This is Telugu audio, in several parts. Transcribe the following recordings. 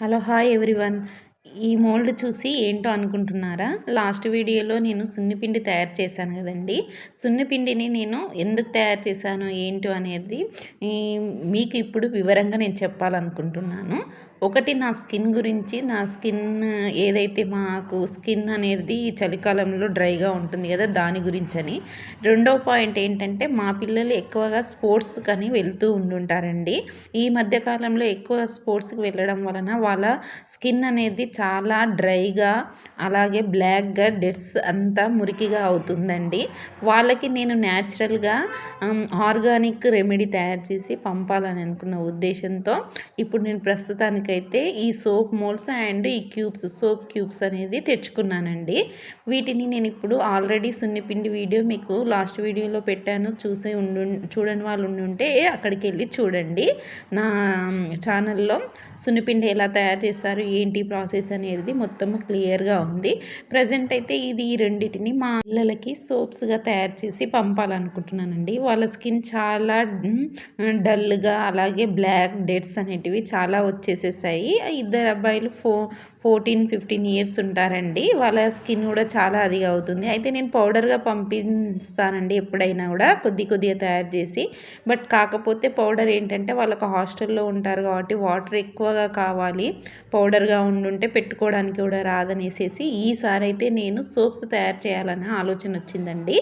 హలో హాయ్ ఎవ్రీవన్ ఈ మోల్డ్ చూసి ఏంటో అనుకుంటున్నారా? లాస్ట్ వీడియోలో నేను సున్నిపిండి తయారు చేశాను కదండి. సున్నిపిండిని నేను ఎందుకు తయారు చేశాను ఏంటో అనేది మీకు ఇప్పుడు వివరంగా నేను చెప్పాలనుకుంటున్నాను. ఒకటి నా స్కిన్ గురించి. నా స్కిన్ ఏదైతే మాకు స్కిన్ అనేది చలికాలంలో డ్రైగా ఉంటుంది కదా దాని గురించి అని రెండో పాయింట్ ఏంటంటే మా పిల్లలు ఎక్కువగా స్పోర్ట్స్ కానీ వెళ్తూ ఉండుంటారండి. ఈ మధ్యకాలంలో ఎక్కువ స్పోర్ట్స్కి వెళ్ళడం వలన వాళ్ళ స్కిన్ అనేది చాలా డ్రైగా అలాగే బ్లాక్గా డెట్స్ అంతా మురికిగా అవుతుందండి. వాళ్ళకి నేను న్యాచురల్గా ఆర్గానిక్ రెమెడీ తయారు చేసి పంపాలని అనుకున్న ఉద్దేశంతో ఇప్పుడు నేను ప్రస్తుతానికైతే ఈ సోప్ మోల్స్ అండ్ ఈ క్యూబ్స్ సోప్ క్యూబ్స్ అనేది తెచ్చుకున్నానండి. వీటిని నేను ఇప్పుడు ఆల్రెడీ సున్నిపిండి వీడియో మీకు లాస్ట్ వీడియోలో పెట్టాను. చూసి ఉండు చూడని వాళ్ళు ఉంటే అక్కడికి వెళ్ళి చూడండి. నా ఛానల్లో సున్నిపిండి ఎలా తయారు చేస్తారు ఏంటి ప్రాసెస్ అనేది మొత్తం క్లియర్గా ఉంది. ప్రజెంట్ అయితే ఇది ఈ రెండింటిని మా పిల్లలకి సోప్స్గా తయారు చేసి పంపాలనుకుంటున్నానండి. వాళ్ళ స్కిన్ చాలా డల్గా అలాగే బ్లాక్ డెడ్స్ అనేటివి చాలా వచ్చేసేసాయి. ఇద్దరు అబ్బాయిలు ఫో ఫోర్టీన్ ఫిఫ్టీన్ ఇయర్స్ ఉంటారండి. వాళ్ళ స్కిన్ కూడా చాలా అదిగా అవుతుంది. అయితే నేను పౌడర్గా పంపిస్తానండి ఎప్పుడైనా కూడా కొద్ది కొద్దిగా తయారు చేసి. బట్ కాకపోతే పౌడర్ ఏంటంటే వాళ్ళకు హాస్టల్లో ఉంటారు కాబట్టి వాటర్ ఎక్కువ ఎక్కువగా కావాలి. పౌడర్గా ఉండుంటే పెట్టుకోవడానికి కూడా రాదనేసేసి ఈసారి అయితే నేను సోప్స్ తయారు చేయాలనే ఆలోచన వచ్చిందండి.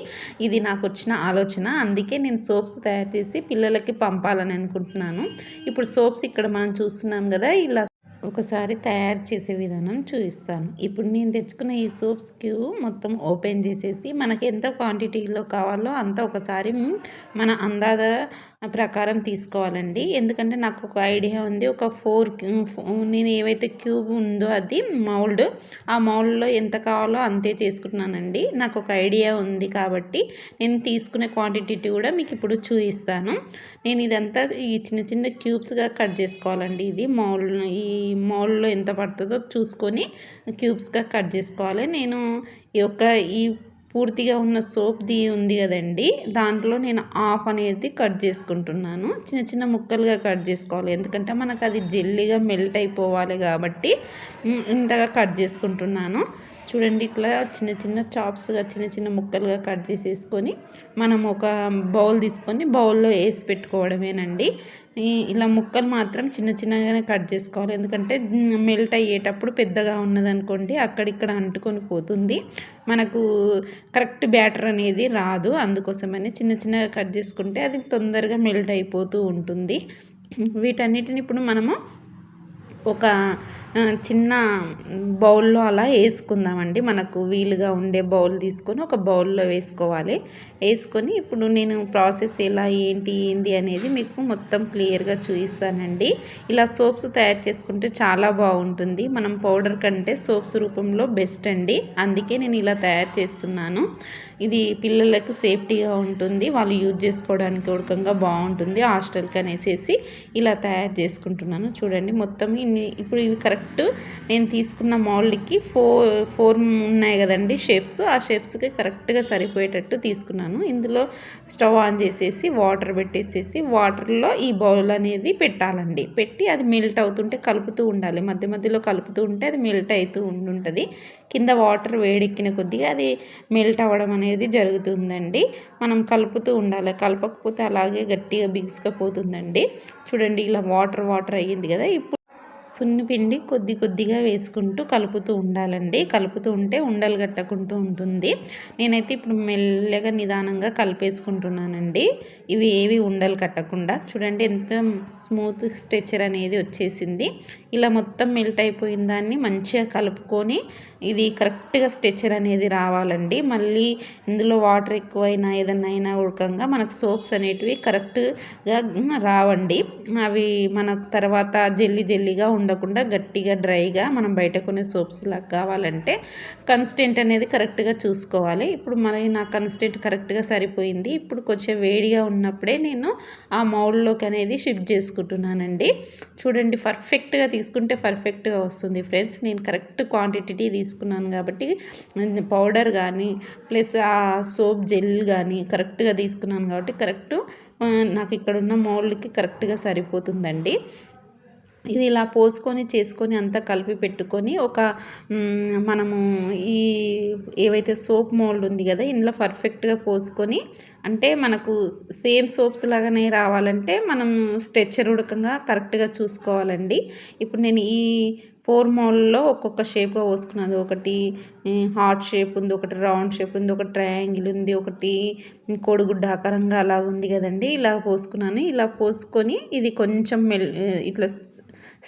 ఇది నాకు వచ్చిన ఆలోచన. అందుకే నేను సోప్స్ తయారు చేసి పిల్లలకి పంపాలని అనుకుంటున్నాను. ఇప్పుడు సోప్స్ ఇక్కడ మనం చూస్తున్నాం కదా ఇలా ఒకసారి తయారు చేసే విధానం చూపిస్తాను. ఇప్పుడు నేను తెచ్చుకున్న ఈ సోప్స్కి మొత్తం ఓపెన్ చేసేసి మనకి ఎంత క్వాంటిటీలో కావాలో అంత ఒకసారి మన అందాద ప్రకారం తీసుకోవాలండి. ఎందుకంటే నాకు ఒక ఐడియా ఉంది. ఒక ఫోర్ నేను ఏవైతే క్యూబ్ ఉందో అది మౌల్డ్ ఆ మౌల్డ్లో ఎంత కావాలో అంతే చేసుకుంటున్నానండి. నాకు ఒక ఐడియా ఉంది కాబట్టి నేను తీసుకునే క్వాంటిటీ కూడా మీకు ఇప్పుడు చూపిస్తాను. నేను ఇదంతా ఈ చిన్న చిన్న క్యూబ్స్గా కట్ చేసుకోవాలండి. ఇది మౌల్డ్ ఈ మౌల్డ్లో ఎంత పడుతుందో చూసుకొని క్యూబ్స్గా కట్ చేసుకోవాలి. నేను ఈ యొక్క ఈ పూర్తిగా ఉన్న సోప్ది ఉంది కదండి దాంట్లో నేను ఆఫ్ అనేది కట్ చేసుకుంటున్నాను. చిన్న చిన్న ముక్కలుగా కట్ చేసుకోవాలి. ఎందుకంటే మనకు అది జెల్లీగా మెల్ట్ అయిపోవాలి కాబట్టి ఇంతగా కట్ చేసుకుంటున్నాను. చూడండి ఇట్లా చిన్న చిన్న చాప్స్గా చిన్న చిన్న ముక్కలుగా కట్ చేసేసుకొని మనం ఒక బౌల్ తీసుకొని బౌల్లో వేసి పెట్టుకోవడమేనండి. ఇలా ముక్కలు మాత్రం చిన్న చిన్నగానే కట్ చేసుకోవాలి. ఎందుకంటే మెల్ట్ అయ్యేటప్పుడు పెద్దగా ఉన్నదనుకోండి అక్కడిక్కడ అంటుకొని పోతుంది. మనకు కరెక్ట్ బ్యాటర్ అనేది రాదు. అందుకోసమని చిన్న చిన్నగా కట్ చేసుకుంటే అది తొందరగా మెల్ట్ అయిపోతూ ఉంటుంది. వీటన్నిటిని ఇప్పుడు మనము ఒక చిన్న బౌల్లో అలా వేసుకుందామండి. మనకు వీలుగా ఉండే బౌల్ తీసుకొని ఒక బౌల్లో వేసుకోవాలి. వేసుకొని ఇప్పుడు నేను ప్రాసెస్ ఎలా ఏంటి ఏంది అనేది మీకు మొత్తం క్లియర్గా చూపిస్తానండి. ఇలా సోప్స్ తయారు చేసుకుంటే చాలా బాగుంటుంది. మనం పౌడర్ కంటే సోప్స్ రూపంలో బెస్ట్ అండి. అందుకే నేను ఇలా తయారు చేస్తున్నాను. ఇది పిల్లలకు సేఫ్టీగా ఉంటుంది. వాళ్ళు యూజ్ చేసుకోవడానికి ఉడకంగా బాగుంటుంది. హాస్టల్కి అనేసి ఇలా తయారు చేసుకుంటున్నాను. చూడండి మొత్తం ఇప్పుడు ఇవి కరెక్ట్. నేను తీసుకున్న మౌల్డ్కి ఫోర్ ఫోర్ ఉన్నాయి కదండి షేప్స్. ఆ షేప్స్కి కరెక్ట్గా సరిపోయేటట్టు తీసుకున్నాను. ఇందులో స్టవ్ ఆన్ చేసేసి వాటర్ పెట్టేసేసి వాటర్లో ఈ బౌల్ అనేది పెట్టాలండి. పెట్టి అది మెల్ట్ అవుతుంటే కలుపుతూ ఉండాలి. మధ్య మధ్యలో కలుపుతూ ఉంటే అది మెల్ట్ అవుతూ ఉండుంటుంది. కింద వాటర్ వేడెక్కిన కొద్దిగా అది మెల్ట్ అవ్వడం అనేది జరుగుతుందండి. మనం కలుపుతూ ఉండాలి. కలపకపోతే అలాగే గట్టిగా బిగుసుకపోతుందండి. చూడండి ఇలా వాటర్ వాటర్ అయ్యింది కదా. ఇప్పుడు సున్నిపిండి కొద్ది కొద్దిగా వేసుకుంటూ కలుపుతూ ఉండాలండి. కలుపుతూ ఉంటే ఉండలు కట్టకుంటూ ఉంటుంది. నేనైతే ఇప్పుడు మెల్లగా నిదానంగా కలిపేసుకుంటున్నానండి. ఇవి ఏవి ఉండలు కట్టకుండా. చూడండి ఎంత స్మూత్ స్ట్రెచర్ అనేది వచ్చేసింది. ఇలా మొత్తం మెల్ట్ అయిపోయిన దాన్ని మంచిగా కలుపుకొని ఇది కరెక్ట్గా స్ట్రెచర్ అనేది రావాలండి. మళ్ళీ ఇందులో వాటర్ ఎక్కువైనా ఏదైనా అయినా ఉడకంగా మనకు సోప్స్ అనేటివి కరెక్ట్గా రావండి. అవి మనకు తర్వాత జల్లి జల్లిగా ఉండకుండా గట్టిగా డ్రైగా మనం బయట కొనే సోప్స్ లాగా కావాలంటే కన్స్టెంట్ అనేది కరెక్ట్గా చూసుకోవాలి. ఇప్పుడు మరి నా కన్స్టెంట్ కరెక్ట్గా సరిపోయింది. ఇప్పుడు కొంచెం వేడిగా ఉన్నప్పుడే నేను ఆ మౌల్డ్లోకి అనేది షిఫ్ట్ చేసుకుంటున్నానండి. చూడండి పర్ఫెక్ట్గా తీసుకుంటే పర్ఫెక్ట్గా వస్తుంది. ఫ్రెండ్స్ నేను కరెక్ట్ క్వాంటిటీ తీసుకున్నాను కాబట్టి పౌడర్ కానీ ప్లస్ ఆ సోప్ జెల్ కానీ కరెక్ట్గా తీసుకున్నాను కాబట్టి కరెక్ట్ నాకు ఇక్కడ ఉన్న మౌల్డ్కి కరెక్ట్గా సరిపోతుందండి. ఇది ఇలా పోసుకొని చేసుకొని అంతా కలిపి పెట్టుకొని ఒక మనము ఈ ఏవైతే సోప్ మోల్డ్ ఉంది కదా ఇందులో పర్ఫెక్ట్గా పోసుకొని అంటే మనకు సేమ్ సోప్స్ లాగానే రావాలంటే మనం స్ట్రెచ్చర్ ఉడకంగా కరెక్ట్గా చూసుకోవాలండి. ఇప్పుడు నేను ఈ ఫోర్ మోల్లో ఒక్కొక్క షేప్గా పోసుకున్నది. ఒకటి హార్ట్ షేప్ ఉంది ఒకటి రౌండ్ షేప్ ఉంది ఒకటి ట్రయాంగిల్ ఉంది ఒకటి కోడిగుడ్డ ఆకారంగా అలా ఉంది కదండి. ఇలా పోసుకున్నాను. ఇలా పోసుకొని ఇది కొంచెం మెల్ ఇట్లా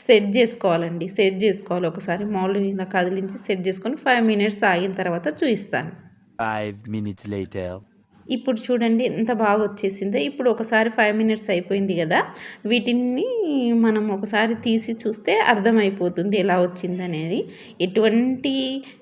సెట్ చేసుకోవాలండి. సెట్ చేసుకోవాలి. ఒకసారి మౌల్డ్ని ఇలా కదిలించి సెట్ చేసుకొని ఫైవ్ మినిట్స్ ఆగిన తర్వాత చూపిస్తాను. ఫైవ్ మినిట్స్ లేటర్ ఇప్పుడు చూడండి ఎంత బాగా వచ్చేసిందో. ఇప్పుడు ఒకసారి ఫైవ్ మినిట్స్ అయిపోయింది కదా. వీటిని మనం ఒకసారి తీసి చూస్తే అర్థమైపోతుంది ఎలా వచ్చిందనేది ఎటువంటి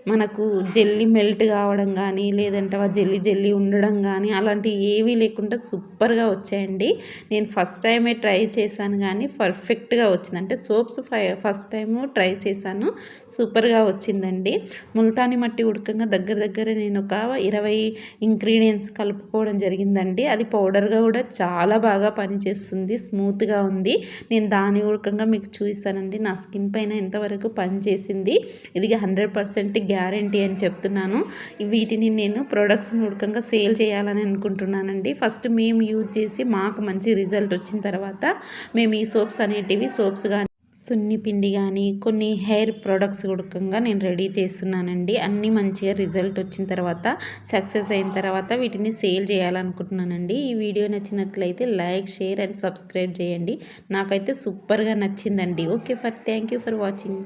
మనకు జెల్లీ మెల్ట్ కావడం కానీ లేదంటే ఆ జెల్లీ జెల్లీ ఉండడం కానీ అలాంటివి ఏవీ లేకుండా సూపర్గా వచ్చాయండి. నేను ఫస్ట్ టైమే ట్రై చేశాను కానీ పర్ఫెక్ట్గా వచ్చింది. అంటే సోప్స్ ఫస్ట్ టైము ట్రై చేశాను సూపర్గా వచ్చిందండి. ముల్తాని మట్టి ఉడకంగా దగ్గర దగ్గర నేను ఒక ఇరవై ఇంగ్రీడియంట్స్ కలుపుకోవడం జరిగిందండి. అది పౌడర్గా కూడా చాలా బాగా పనిచేస్తుంది. స్మూత్గా ఉంది. నేను దాని ఉడకంగా మీకు చూపిస్తానండి. నా స్కిన్ పైన ఎంతవరకు పనిచేసింది. ఇది హండ్రెడ్ పర్సెంట్ గ్యారంటీ అని చెప్తున్నాను. వీటిని నేను ప్రొడక్ట్స్ని ఉడకంగా సేల్ చేయాలని అనుకుంటున్నానండి. ఫస్ట్ మేము యూజ్ చేసి మాకు మంచి రిజల్ట్ వచ్చిన తర్వాత మేము ఈ సోప్స్ అనేటివి సోప్స్ కానీ సున్ని పిండి కానీ కొన్ని హెయిర్ ప్రొడక్ట్స్ ఉడకంగా నేను రెడీ చేస్తున్నానండి. అన్నీ మంచిగా రిజల్ట్ వచ్చిన తర్వాత సక్సెస్ అయిన తర్వాత వీటిని సేల్ చేయాలనుకుంటున్నానండి. ఈ వీడియో నచ్చినట్లయితే లైక్ షేర్ అండ్ సబ్స్క్రైబ్ చేయండి. నాకైతే సూపర్గా నచ్చిందండి. Okay for thank you for watching.